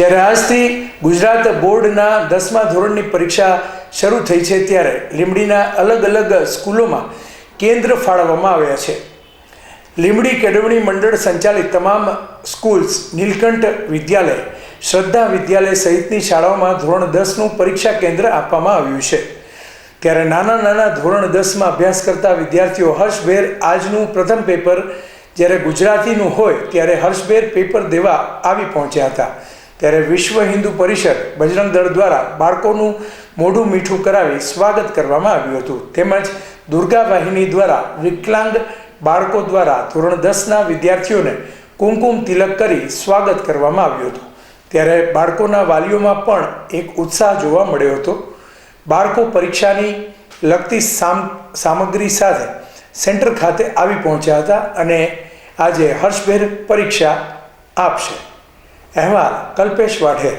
જ્યારે આજથી ગુજરાત બોર્ડના દસમા ધોરણની પરીક્ષા શરૂ થઈ છે ત્યારે લીંબડીના અલગ અલગ સ્કૂલોમાં કેન્દ્ર ફાળવવામાં આવ્યા છે. લીંબડી કેળવણી મંડળ સંચાલિત તમામ સ્કૂલ્સ, નીલકંઠ વિદ્યાલય, શ્રદ્ધા વિદ્યાલય સહિતની શાળાઓમાં ધોરણ દસનું પરીક્ષા કેન્દ્ર આપવામાં આવ્યું છે. ત્યારે નાના નાના ધોરણ દસમાં અભ્યાસ કરતા વિદ્યાર્થીઓ હર્ષભેર આજનું પ્રથમ પેપર જ્યારે ગુજરાતીનું હોય ત્યારે હર્ષભેર પેપર દેવા આવી પહોંચ્યા હતા. ત્યારે વિશ્વ હિન્દુ પરિષદ બજરંગ દળ દ્વારા બાળકોનું મોઢું મીઠું કરાવી સ્વાગત કરવામાં આવ્યું હતું. તેમજ દુર્ગા વાહિની દ્વારા વિકલાંગ બાળકો દ્વારા ધોરણ દસના વિદ્યાર્થીઓને કુમકુમ તિલક કરી સ્વાગત કરવામાં આવ્યું હતું. ત્યારે બાળકોના વાલીઓમાં પણ એક ઉત્સાહ જોવા મળ્યો હતો. બાળકો પરીક્ષાની લગતી સામ, સામગ્રી સાથે સેન્ટર ખાતે આવી પહોંચ્યા હતા અને આજે હર્ષભેર પરીક્ષા આપશે. અહેવાલ કલ્પેશ વાઢેર